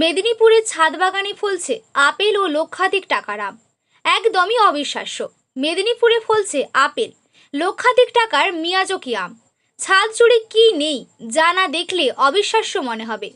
মেদিনীপুরের ছাদ বাগানে ফলছে আপেল ও লক্ষাধিক টাকার আম। একদমই অবিশ্বাস্য। মেদিনীপুরে ফলছে আপেল, লক্ষাধিক টাকার মিয়াজকি আম। ছাদ জুড়ে কি নেই, যা না দেখলে অবিশ্বাস্য মনে হবে।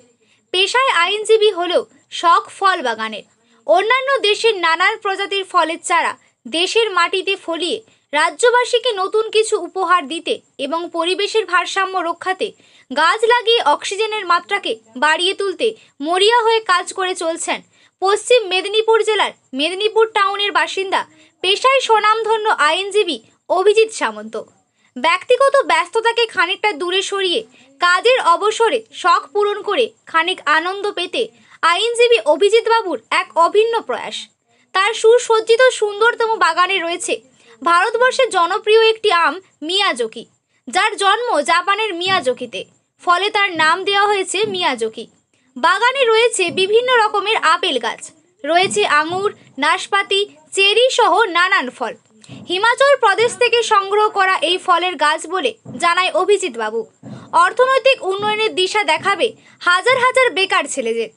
পেশায় আইনজীবী হলেও শখ ফল বাগানের। অন্যান্য দেশের নানান প্রজাতির ফলের চারা দেশের মাটিতে ফলিয়ে রাজ্যবাসীকে নতুন কিছু উপহার দিতে এবং পরিবেশের ভারসাম্য রক্ষাতে গাছ লাগিয়ে অক্সিজেনের মাত্রাকে বাড়িয়ে তুলতে মরিয়া হয়ে কাজ করে চলছেন পশ্চিম মেদিনীপুর জেলার মেদিনীপুর টাউনের বাসিন্দা, পেশায় স্বনামধন্য আইনজীবী অভিজিৎ সামন্ত। ব্যক্তিগত ব্যস্ততাকে খানিকটা দূরে সরিয়ে কাজের অবসরে শখ পূরণ করে খানিক আনন্দ পেতে আইনজীবী অভিজিৎ বাবুর এক অভিন্ন প্রয়াস। তার সুসজ্জিত সুন্দরতম বাগানে রয়েছে ভারতবর্ষের জনপ্রিয় একটি আম মিয়াজকি, যার জন্ম জাপানের মিয়াজকিতে। ফলে তার নাম দেওয়া হয়েছে মিয়াজকি। বাগানে রয়েছে বিভিন্ন রকমের আপেল গাছ, রয়েছে আঙুর, নাশপাতি, চেরি সহ নানান ফল। হিমাচল প্রদেশ থেকে সংগ্রহ করা এই ফলের গাছ বলে জানায় অভিজিৎ বাবু অর্থনৈতিক উন্নয়নের দিশা দেখাবে হাজার হাজার বেকার ছেলেদের।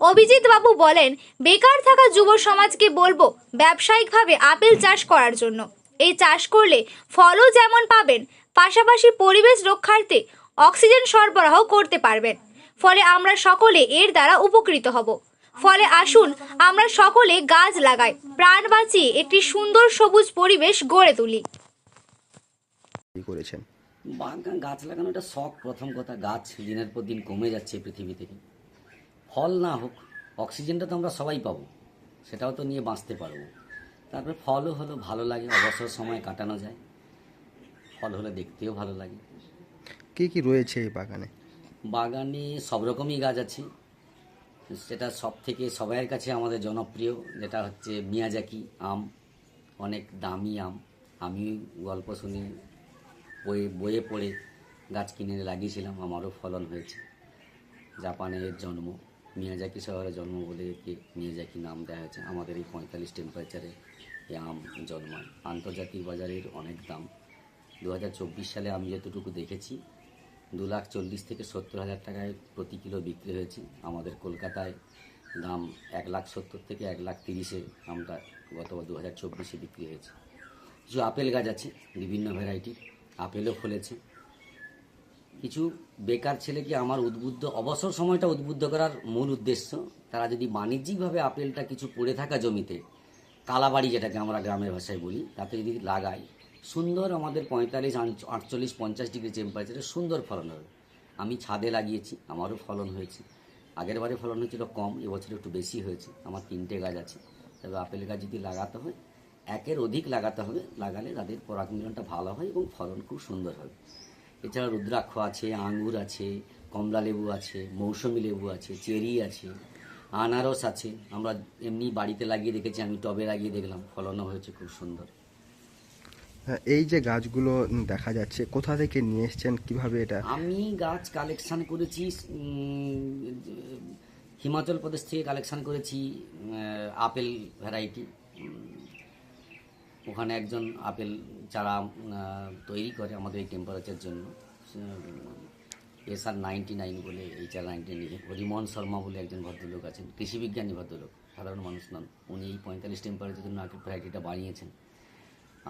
অভিজিৎ বাবু বলেন, বেকার থাকা যুব সমাজকে বলব ব্যবসায়িকভাবে আপেল চাষ করার জন্য। এই চাষ করলে ফলও যেমন পাবেন পাশাপাশি পরিবেশ রক্ষার্থে অক্সিজেন সরবরাহ করতে পারবেন। ফলে আমরা সকলে এর দ্বারা উপকৃত হব। ফলে আসুন আমরা সকলে গাছ লাগাই প্রাণ বাঁচিয়ে একটি সুন্দর সবুজ পরিবেশ গড়ে তুলি। কি করেছেন? বাগান গাছ লাগানোটা শখ প্রথম কথা। গাছ দিনের পর দিন কমে যাচ্ছে পৃথিবী থেকে। ফল না হোক অক্সিজেনটা তো আমরা সবাই পাবো। সেটাও তো নিয়ে বাঁচতে পারব। তারপরে ফলও হলো ভালো লাগে অবসর সময় কাটানো যায়। ফল হলে দেখতেও ভালো লাগে। কি কি রয়েছে এই বাগানে? বাগানে সব রকমই গাছ আছে। সেটা সব থেকে সবাইয়ের কাছে আমাদের জনপ্রিয় যেটা হচ্ছে মিয়াজাকি আম অনেক দামি আম। আমি গল্প শুনে বইয়ে বইয়ে পড়ে গাছ কিনে লাগিয়েছিলাম আমারও ফলন হয়েছে। জাপানের জন্ম। মিয়াজাকি শহরে জন্ম বলে একে মিয়াজাকি নাম দেওয়া হয়েছে? আমাদের এই পঁয়তাল্লিশ টেম্পারেচারে আম জন্মায়। আন্তর্জাতিক বাজারের অনেক দাম। দু হাজার চব্বিশ সালে আমি যতটুকু দেখেছি দু লাখ চল্লিশ থেকে সত্তর হাজার টাকায় প্রতি কিলো বিক্রি হয়েছে। আমাদের কলকাতায় দাম এক লাখ সত্তর থেকে এক লাখ তিরিশে আমটা গত দু হাজার চব্বিশে বিক্রি হয়েছে। কিছু আপেল গাছ আছে, বিভিন্ন ভ্যারাইটির আপেলও ফলেছে। কিছু বেকার ছেলেকে আমার উদ্বুদ্ধ, অবসর সময়টা উদ্বুদ্ধ করার মূল উদ্দেশ্য, তারা যদি বাণিজ্যিকভাবে আপেলটা কিছু পড়ে থাকা জমিতে, কালাবাড়ি যেটাকে আমরা গ্রামের ভাষায় বলি, তাতে যদি লাগাই সুন্দর আমাদের পঁয়তাল্লিশ আটচল্লিশ, পঞ্চাশ ডিগ্রি টেম্পারেচারে সুন্দর ফলন হবে। আমি ছাদে লাগিয়েছি, আমারও ফলন হয়েছে। আগের বারে ফলন হয়েছিল কম, এবছর একটু বেশি হয়েছে। আমার তিনটে গাছ আছে। তবে আপেল গাছ যদি লাগাতে হয়, একের অধিক লাগাতে হবে, লাগালে তাদের পরাগ মিলনটা ভালো হয় এবং ফলন খুব সুন্দর হবে। এছাড়া রুদ্রাক্ষ আছে আঙ্গুর আছে কমলা লেবু আছে মৌসুমি লেবু আছে চেরি আছে আনারস আছে। আমরা এমনি বাড়িতে লাগিয়ে দেখেছি আমি টবে লাগিয়ে দেখলাম। ফলনও হয়েছে খুব সুন্দর। হ্যাঁ, এই যে গাছগুলো দেখা যাচ্ছে কোথা থেকে নিয়ে এসছেন? কীভাবে এটা? আমি গাছ কালেকশন করেছি হিমাচল প্রদেশ থেকে কালেকশন করেছি আপেল ভ্যারাইটি। ওখানে একজন আপেল চারা তৈরি করে আমাদের এই টেম্পারেচার জন্য। এসআর নাইনটি নাইন বলে এই চারা নাইনটি হরিমোহন শর্মা বলে একজন ভদ্রলোক আছেন, কৃষিবিজ্ঞানী ভদ্রলোক, সাধারণ মানুষ নন। উনি এই পঁয়তাল্লিশ টেম্পারেচার জন্য আপেল ভ্যারাইটিটা বানিয়েছেন।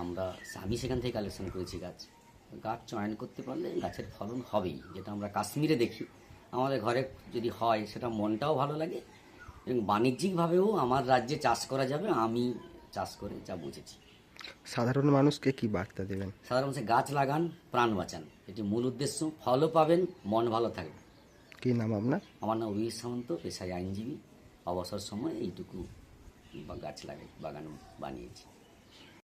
আমরা, আমি সেখান থেকে কালেকশন করেছি গাছ। গাছ চয়ন করতে পারলে গাছের ফলন হবেই, যেটা আমরা কাশ্মীরে দেখি। আমাদের ঘরে যদি হয়, সেটা মনটাও ভালো লাগে এবং বাণিজ্যিকভাবেও আমার রাজ্যে চাষ করা যাবে, আমি চাষ করে যা বুঝেছি। সাধারণ মানুষকে কি বার্তা দেবেন? সাধারণ মানুষের গাছ লাগান প্রাণ বাঁচান। এটি মূল উদ্দেশ্য। ফলও পাবেন মন ভালো থাকবে। কি নাম আপনার? আমার নাম অভিজিৎ সামন্ত পেশায় আইনজীবী। অবসর সময় এইটুকু গাছ লাগাই বাগান বানিয়েছি।